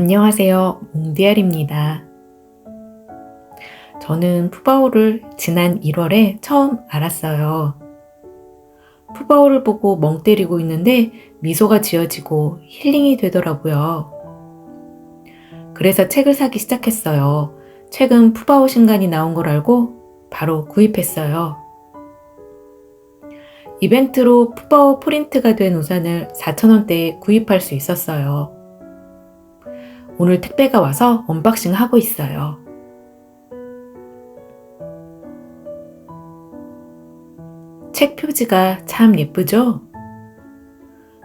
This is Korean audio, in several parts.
안녕하세요. 몽디알입니다. 저는 푸바오를 지난 1월에 처음 알았어요. 푸바오를 보고 멍 때리고 있는데 미소가 지어지고 힐링이 되더라고요. 그래서 책을 사기 시작했어요. 최근 푸바오 신간이 나온 걸 알고 바로 구입했어요. 이벤트로 푸바오 프린트가 된 우산을 4,000원대에 구입할 수 있었어요. 오늘 택배가 와서 언박싱 하고 있어요. 책 표지가 참 예쁘죠?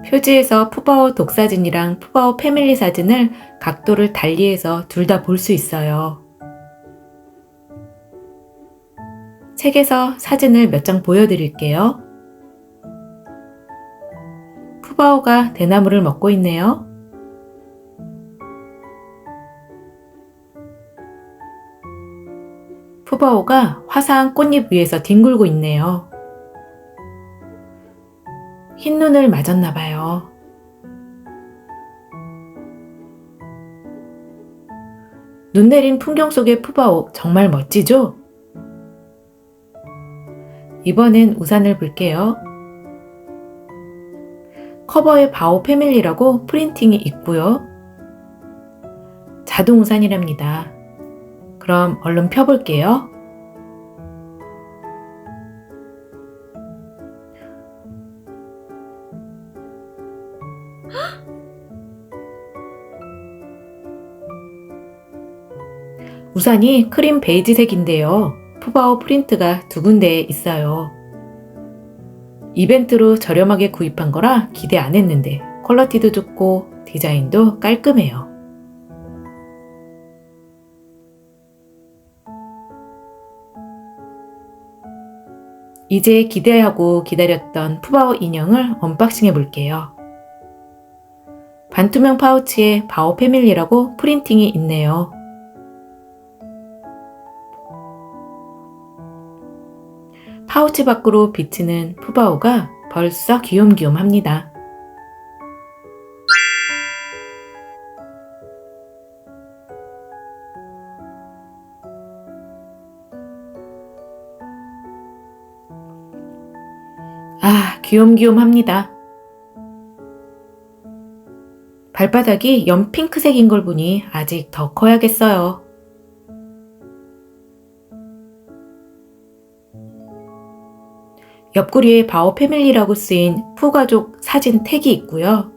표지에서 푸바오 독사진이랑 푸바오 패밀리 사진을 각도를 달리해서 둘 다 볼 수 있어요. 책에서 사진을 몇 장 보여드릴게요. 푸바오가 대나무를 먹고 있네요. 푸바오가 화사한 꽃잎 위에서 뒹굴고 있네요. 흰 눈을 맞았나 봐요. 눈 내린 풍경 속의 푸바오 정말 멋지죠? 이번엔 우산을 볼게요. 커버에 바오 패밀리라고 프린팅이 있고요. 자동 우산이랍니다. 그럼 얼른 펴볼게요. 우산이 크림 베이지색인데요. 푸바오 프린트가 두 군데에 있어요. 이벤트로 저렴하게 구입한 거라 기대 안 했는데 퀄러티도 좋고 디자인도 깔끔해요. 이제 기대하고 기다렸던 푸바오 인형을 언박싱 해 볼게요. 반투명 파우치에 바오 패밀리라고 프린팅이 있네요. 파우치 밖으로 비치는 푸바오가 벌써 귀염귀염합니다. 아, 귀염귀염합니다. 발바닥이 연 핑크색인 걸 보니 아직 더 커야겠어요. 옆구리에 바오 패밀리라고 쓰인 푸가족 사진 택이 있고요.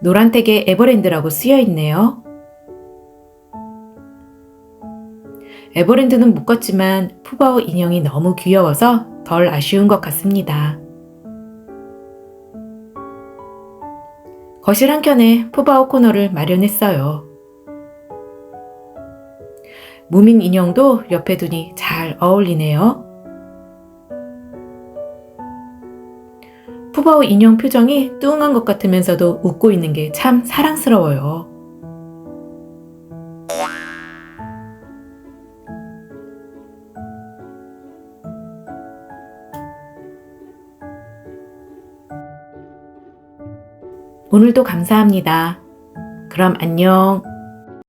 노란 택에 에버랜드라고 쓰여 있네요. 에버랜드는 묶었지만 푸바오 인형이 너무 귀여워서 덜 아쉬운 것 같습니다. 거실 한켠에 푸바오 코너를 마련했어요. 무민 인형도 옆에 두니 잘 어울리네요. 푸바오 인형 표정이 뚱한 것 같으면서도 웃고 있는 게 참 사랑스러워요. 오늘도 감사합니다. 그럼 안녕.